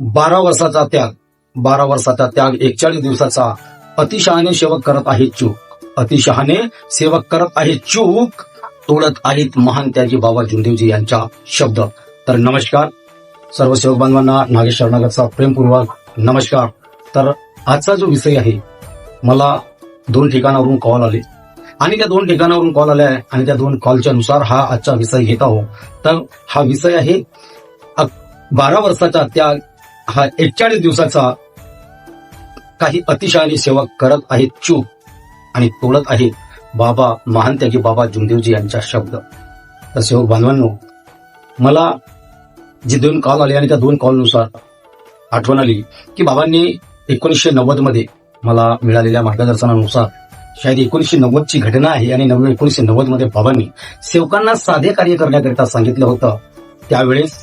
बारा वर्षाचा त्याग. बारा वर्षाचा त्याग एकचाळीस दिवसाचा. अतिशहाने सेवक करत आहे चूक. अतिशहाणे सेवक करत आहे चूक. तोडत आहेत महान त्याजी बाबा जुंदेवजी यांचा शब्द. तर नमस्कार. सर्व सेवक बांधवांना नागेश शरणागतचा प्रेमपूर्वक नमस्कार. तर आजचा जो विषय आहे मला दोन ठिकाणावरून कॉल आले. आणि त्या दोन ठिकाणावरून कॉल आले आहे आणि त्या दोन कॉलच्या नुसार हा आजचा विषय घेत आहो तर हा विषय आहे बारा वर्षाचा त्याग हा एकचाळीस दिवसाचा काही अतिशयाने सेवा करत आहेत चूक आणि तोडत आहेत बाबा महान त्यागी बाबा जुमदेवजी यांचा शब्द. तर सेवक बांधवांनो मला जे दोन कॉल आले आणि त्या दोन कॉलनुसार आठवण आली की बाबांनी एकोणीसशे नव्वदमध्ये मला मिळालेल्या मार्गदर्शनानुसार शायद एकोणीसशे नव्वदची घटना आहे आणि नव्वद एकोणीसशे नव्वदमध्ये बाबांनी सेवकांना साधे कार्य करण्याकरिता सांगितलं होतं. त्यावेळेस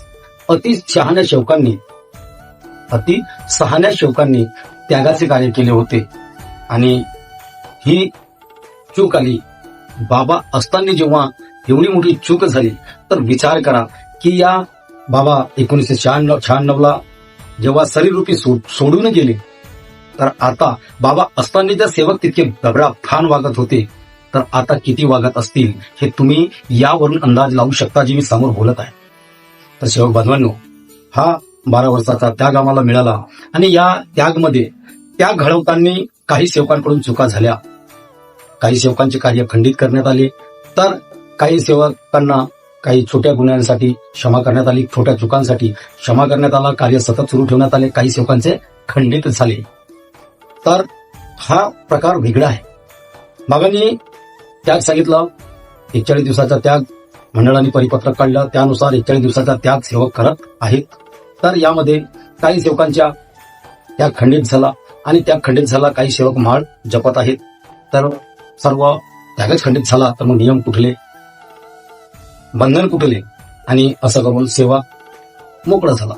अति शहाण्या सेवकांनी अति सहाण्या शेवकांनी त्यागाचे कार्य केले होते. आणि ही चूक आली. बाबा असताना जेव्हा एवढी मोठी चूक झाली तर विचार करा की या बाबा एकोणीसशे शहाण्णव शहाण्णवला जेव्हा शरीररूपी सो- सोडून गेले तर आता बाबा असताना जर सेवक तितके दगडा फान वागत होते तर आता किती वागत असतील हे तुम्ही यावरून अंदाज लावू शकता जे मी समोर बोलत आहे. तर सेवक बांधवांनो हा बारा वर्षाचा त्याग आम्हाला मिळाला. आणि या त्यागमध्ये त्याग घडवताना काही सेवकांकडून चुका झाल्या. काही सेवकांचे कार्य खंडित करण्यात आले. तर काही सेवकांना काही छोट्या गुन्ह्यांसाठी क्षमा करण्यात आली. छोट्या चुकांसाठी क्षमा करण्यात आला. कार्य सतत सुरू ठेवण्यात आले. काही सेवकांचे खंडित झाले. तर हा प्रकार वेगळा आहे. बाबांनी त्याग सांगितलं एकचाळीस दिवसाचा त्याग मंडळाने परिपत्रक काढलं. त्यानुसार एकचाळीस दिवसाचा त्याग सेवक करत आहेत. तर यामध्ये काही सेवकांच्या त्या खंडित झाला आणि त्या खंडित झाला काही सेवक महाळ जपत आहेत. तर सर्व त्यागच खंडित झाला तर मग नियम कुठले? बंधन कुठले? आणि असं करून सेवा मोकळा झाला.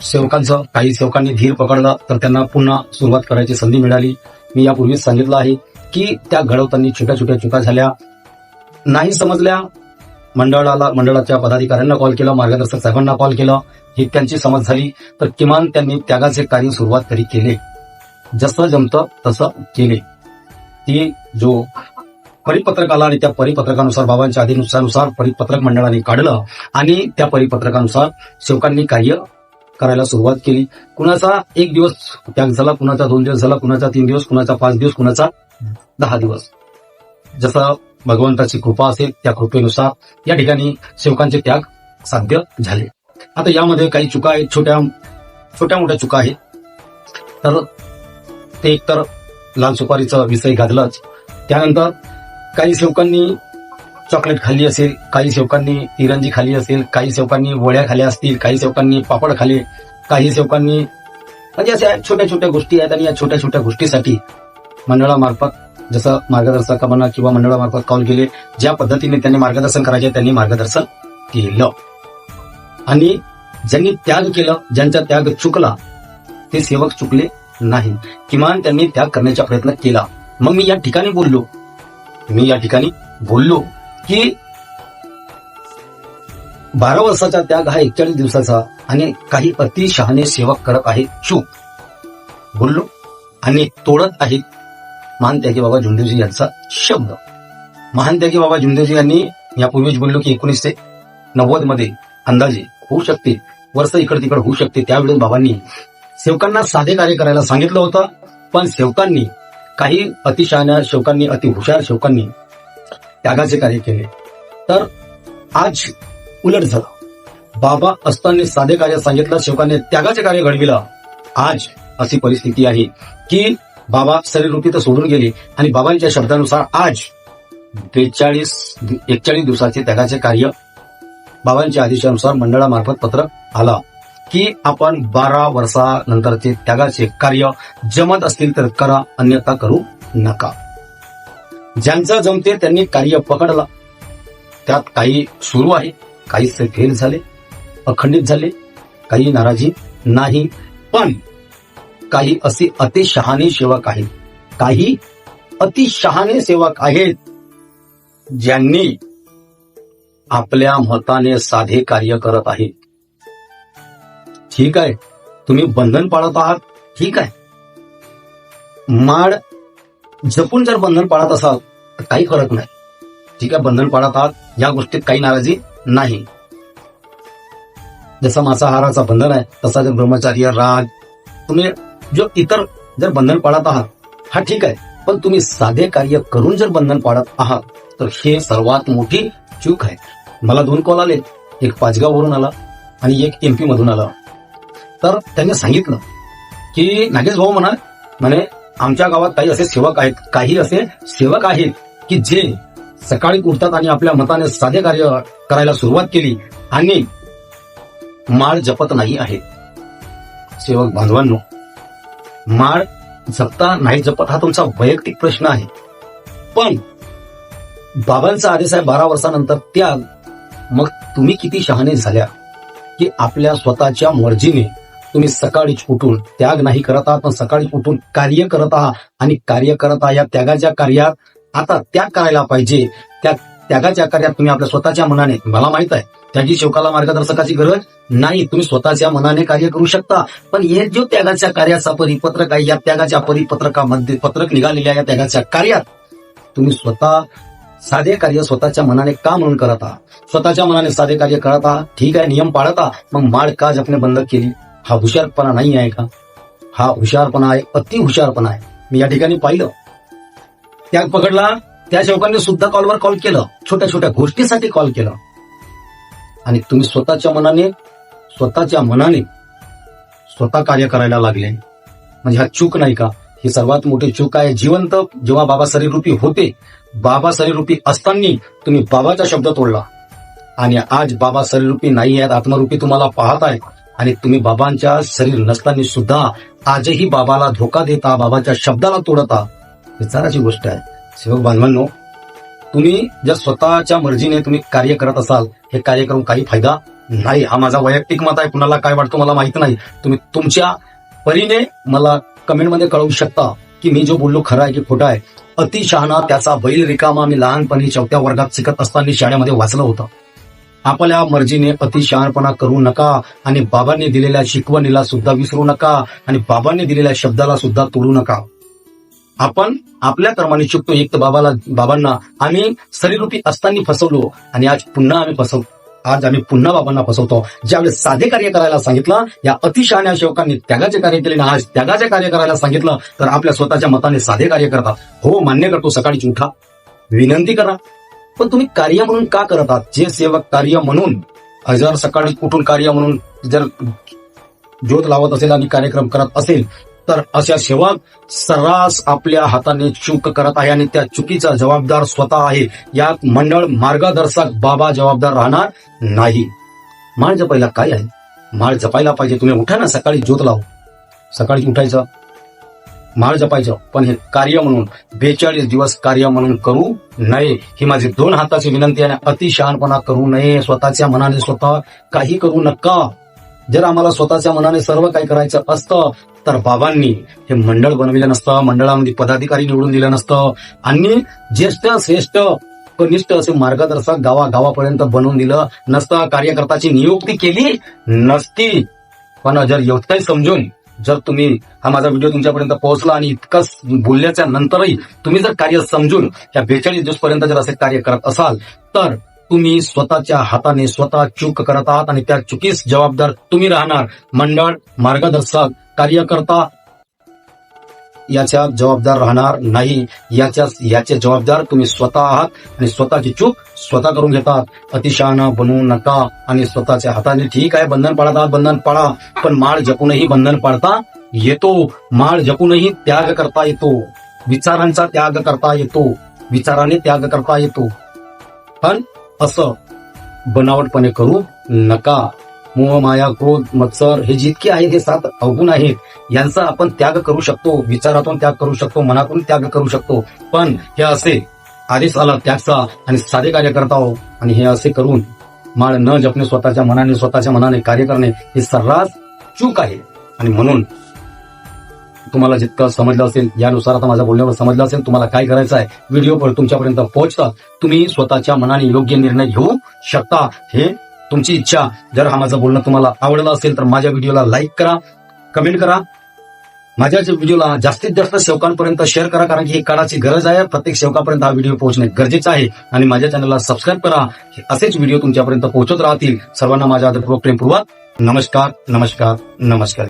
सेवकांचं काही सेवकांनी धीर पकडला तर त्यांना पुन्हा सुरुवात करायची संधी मिळाली. मी यापूर्वीच सांगितलं आहे की त्या घडवताना छोट्या छोट्या चुका झाल्या. नाही समजल्या मंडळाला मंडळाच्या पदाधिकाऱ्यांना कॉल केला मार्गदर्शक साहेबांना कॉल केला. ही त्यांची समज झाली तर किमान त्यांनी त्यागाचे कार्य सुरुवात तरी केले. जसं जमतं तसं केले. ती जो परिपत्रक आला आणि त्या परिपत्रकानुसार बाबांच्या आदेशानुसार परिपत्रक मंडळाने काढलं आणि त्या परिपत्रकानुसार सेवकांनी कार्य करायला सुरुवात केली. कुणाचा एक दिवस त्याग झाला कुणाचा दोन दिवस झाला कुणाचा तीन दिवस कुणाचा पाच दिवस कुणाचा दहा दिवस. जसं भगवंताची कृपा असेल त्या कृपेनुसार या ठिकाणी सेवकांचे त्याग साध्य झाले. आता यामध्ये काही चुका आहेत छोट्या छोट्या मोठ्या चुका आहेत. तर ते एकतर लाल सुपारीचा विषय गाजलाच त्यानंतर काही सेवकांनी चॉकलेट खाल्ली असेल काही सेवकांनी तिरंजी खाली असेल काही सेवकांनी वळ्या खाल्या असतील काही सेवकांनी पापड खाले काही सेवकांनी म्हणजे अशा छोट्या छोट्या गोष्टी आहेत आणि या छोट्या छोट्या गोष्टीसाठी मंडळामार्फत जसं मार्गदर्शकांना किंवा मंडळामार्फत कॉल केले ज्या पद्धतीने त्यांनी मार्गदर्शन करायचे त्यांनी मार्गदर्शन केलं. आणि ज्यांनी त्याग केला ज्यांचा त्याग चुकला ते सेवक चुकले नाही. किमान त्यांनी त्याग करण्याचा प्रयत्न केला. मग मी या ठिकाणी बोललो. मी या ठिकाणी बोललो की बारा वर्षाचा त्याग हा एकचाळीस दिवसाचा आणि काही अतिशहाणे सेवक करत आहेत चूक. बोललो आणि तोडत आहेत महान त्यागी बाबा झुंडेजी यांचा शब्द. महान त्यागी बाबा झुंडेजी यांनी यापूर्वीच बोललो की एकोणीसशे नव्वदमध्ये अंदाजे होऊ शकते. वर्ष इकड तिकड होऊ शकते. त्यावेळेस बाबांनी सेवकांना साधे कार्य करायला सांगितलं होतं. पण सेवकांनी काही अतिशहाण्या सेवकांनी अति हुशार सेवकांनी त्यागाचे कार्य केले. तर आज उलट झालं. बाबा असताना साधे कार्य सांगितलं शेवकांनी त्यागाचे कार्य घडविलं. आज अशी परिस्थिती आहे की बाबा शरीरवृत्ती तर सोडून गेले आणि बाबांच्या शब्दानुसार आज बेचाळीस एकचाळीस दिवसाचे त्यागाचे कार्य बाबांच्या आदेशानुसार मंडळामार्फत पत्र आला. की आपण बारा वर्षानंतरचे त्यागाचे कार्य जमत असतील तर करा अन्यथा करू नका. ज्यांचं जमते त्यांनी कार्य पकडला. त्यात काही सुरू आहे काही फेल झाले अखंडित झाले काही नाराजी नाही पण काही असे अतिशहाणे सेवक आहेत. काही अतिशहाणे सेवक आहेत ज्यांनी आपल्या मताने साधे कार्य करत आहे. ठीक आहे. तुम्ही बंधन पाळत आहात. ठीक आहे. माड जपून जर बंधन पाळत असाल तर काही फरक नाही. ठीक आहे बंधन पाळत आहात या गोष्टीत काही नाराजी नाही. जसा मांसाहाराचा बंधन आहे तसा जर ब्रह्मचार्य राग तुम्ही जो इतर जर बंधन पाळत आहात हा ठीक आहे. पण तुम्ही साधे कार्य करून जर बंधन पाळत आहात तर हे सर्वात मोठी चूक आहे. मला दोन कॉल आले एक पाचगाववरून आला आणि एक एमपी मधून आला. तर त्यांनी सांगितलं की नागेश भाऊ म्हणा म्हणे आमच्या गावात काही असे सेवक आहेत. काही असे सेवक आहेत की जे सकाळी उठतात आणि आपल्या मताने साधे कार्य करायला सुरुवात केली आणि माळ जपत नाही आहे सेवक बांधवांनो माळ जपता नाही जपत हा तुमचा वैयक्तिक प्रश्न आहे. पण बाबांचा आदेश आहे बारा वर्षानंतर. त्याग मग तुम्ही किती शहाणे झाल्या? की आपल्या स्वतःच्या मर्जीने तुम्ही सकाळीच उठून त्याग नाही करत आहात पण सकाळीच उठून कार्य करत आहात आणि कार्य करत आहात या त्यागाच्या कार्यात. आता त्याग करायला पाहिजे. त्या त्यागाच्या कार्यात तुम्ही आपल्या स्वतःच्या मनाने मला माहीत आहे त्याची शोकाला मार्गदर्शकाची गरज नाही. तुम्ही स्वतःच्या मनाने कार्य करू शकता. पण हे जो त्यागाच्या कार्याचा परिपत्रक आहे या त्यागाच्या परिपत्रकामध्ये पत्रक निघालेल्या या त्यागाच्या कार्यात तुम्ही स्वतः साधे कार्य स्वतःच्या मनाने का म्हणून करत? स्वतःच्या मनाने साधे कार्य करत? ठीक आहे नियम पाळत. मग माळ का जपणे बंद केली? हा हुशारपणा नाही आहे का? हा हुशारपणा आहे अति हुशारपणा आहे. मी या ठिकाणी पाहिलं. त्याग पकडला. त्या सेवकांनी सुद्धा कॉलवर कॉल केलं. छोट्या छोट्या गोष्टीसाठी कॉल केलं. आणि तुम्ही स्वतःच्या मनाने स्वतःच्या मनाने स्वतः कार्य करायला लागले. म्हणजे हा चूक नाही का? ही सर्वात मोठी चूक आहे. जिवंत जेव्हा बाबा शरीररूपी होते बाबा शरीररूपी असताना तुम्ही बाबाचा शब्द तोडला आणि आज बाबा शरीररूपी नाही आहेत आत्मरूपी तुम्हाला पाहत आहे आणि तुम्ही बाबांच्या शरीर नसताना सुद्धा आजही बाबाला धोका देता बाबाच्या शब्दाला तोडता. विचाराची गोष्ट आहे. सेवक बांधवांनो तुम्ही जर स्वतःच्या मर्जीने तुम्ही कार्य करत असाल हे कार्य करून काही फायदा नाही. हा माझा वैयक्तिक मत आहे. कुणाला काय वाटतं मला माहीत नाही. तुम्ही तुमच्या परीने मला कमेंटमध्ये कळवू शकता की मी जो बोललो खरं आहे की खोटा आहे. अतिशहाणा त्याचा बैल रिकामा मी लहानपणी चौथ्या वर्गात शिकत असताना शाळेमध्ये वाचलं होतं. आपल्या मर्जीने अतिशहाणपणा करू नका आणि बाबांनी दिलेल्या शिकवणीला सुद्धा विसरू नका आणि बाबांनी दिलेल्या शब्दाला सुद्धा तोडू नका. आपण आपल्या कर्माने चुकतो एक तर बाबाला बाबांना आम्ही शरीररूपी असताना फसवलो आणि आज पुन्हा आम्ही फसवतो. आज आम्ही पुन्हा बाबांना फसवतो. ज्यावेळेस साधे कार्य करायला सांगितलं या अतिशहाण्या सेवकांनी त्यागाचे कार्य केले आणि आज त्यागाचे कार्य करायला सांगितलं तर आपल्या स्वतःच्या मताने साधे कार्य करतात हो मान्य करतो सकाळी उठा. विनंती करा. पण तुम्ही कार्य म्हणून का करत आहात? जे सेवक कार्य म्हणून जर सकाळी उठून कार्य म्हणून जर ज्योत लावत असेल आणि कार्यक्रम करत असेल तर अशा सेवक सर्रास आपल्या हाताने चूक करत आहे आणि त्या चुकीचा जबाबदार स्वतः आहे. यात मंडळ मार्गदर्शक बाबा जबाबदार राहणार नाही. माळ जपायला काय आहे? माळ जपायला पाहिजे. तुम्ही उठा ना सकाळी ज्योत लाव. सकाळी उठायचं. माळ जपायचं. पण हे कार्य म्हणून बेचाळीस दिवस कार्य म्हणून करू नये. ही माझी दोन हाताची विनंती आहे अतिशहानपणा करू नये. स्वतःच्या मनाने स्वतः काही करू नका. जर आम्हाला स्वतःच्या मनाने सर्व काही करायचं असतं तर बाबांनी हे मंडळ बनविलं नसतं मंडळामध्ये पदाधिकारी निवडून दिलं नसतं. आणि ज्येष्ठ श्रेष्ठ कनिष्ठ असे मार्गदर्शक गावागावापर्यंत बनवून दिलं नसतं. कार्यकर्त्याची नियुक्ती केली नसती. पण जर एवढं समजून जर तुम्ही हा माझा व्हिडिओ तुमच्यापर्यंत पोहोचला आणि इतकाच बोलल्याच्या नंतरही तुम्ही जर कार्य समजून या बेचाळीस दिवसपर्यंत जर असे कार्य करत असाल तर तुम्ही स्वतःच्या हाताने स्वतः चूक करत आहात आणि त्या चुकीस जबाबदार तुम्ही राहणार. मंडळ मार्गदर्शक कार्यकर्ता याच्या जबाबदार राहणार नाही. याच्या याचे जबाबदार तुम्ही स्वतः आहात आणि स्वतःची चूक स्वतः करून घेतात. अतिशहाणा बनवू नका आणि स्वतःच्या हाताने ठीक आहे बंधन पाळत आहात बंधन पाळा. पण माळ जपूनही बंधन पाळता येतो. माळ जपूनही त्याग करता येतो. विचारांचा त्याग करता येतो. विचाराने त्याग करता येतो. पण असं बनावटपणे करू नका. मोह माया क्रोध मत्सर हे जितके आहेत हे सात अवगुण आहेत यांचा आपण त्याग करू शकतो विचारातून त्याग करू शकतो मनातून त्याग करू शकतो. पण हे असे आदेश आला त्यागचा आणि साधे कार्य करता हो आणि हे असे करून माळ न जपणे स्वतःच्या मनाने स्वतःच्या मनाने कार्य करणे हे सर्रास चूक आहे. आणि म्हणून तुम्हाला जितकं समजलं असेल यानुसार आता माझ्या बोलण्यावर समजलं असेल तुम्हाला काय करायचं आहे व्हिडिओ पर तुमच्यापर्यंत पोहोचता तुम्ही स्वतःच्या मनाने योग्य निर्णय घेऊ शकता हे तुमची इच्छा. जर हा माझं बोलणं तुम्हाला आवडलं असेल तर माझ्या व्हिडिओला लाईक करा कमेंट करा. माझ्या व्हिडिओला जास्तीत जास्त सेवकांपर्यंत शेअर करा कारण की ही काळाची गरज आहे. प्रत्येक सेवकापर्यंत हा व्हिडिओ पोहोचणे गरजेचं आहे. आणि माझ्या चॅनलला सबस्क्राईब करा. असेच व्हिडिओ तुमच्यापर्यंत पोहोचत राहतील. सर्वांना माझ्या आदरपूर्वक प्रेमपूर्वक नमस्कार नमस्कार नमस्कार.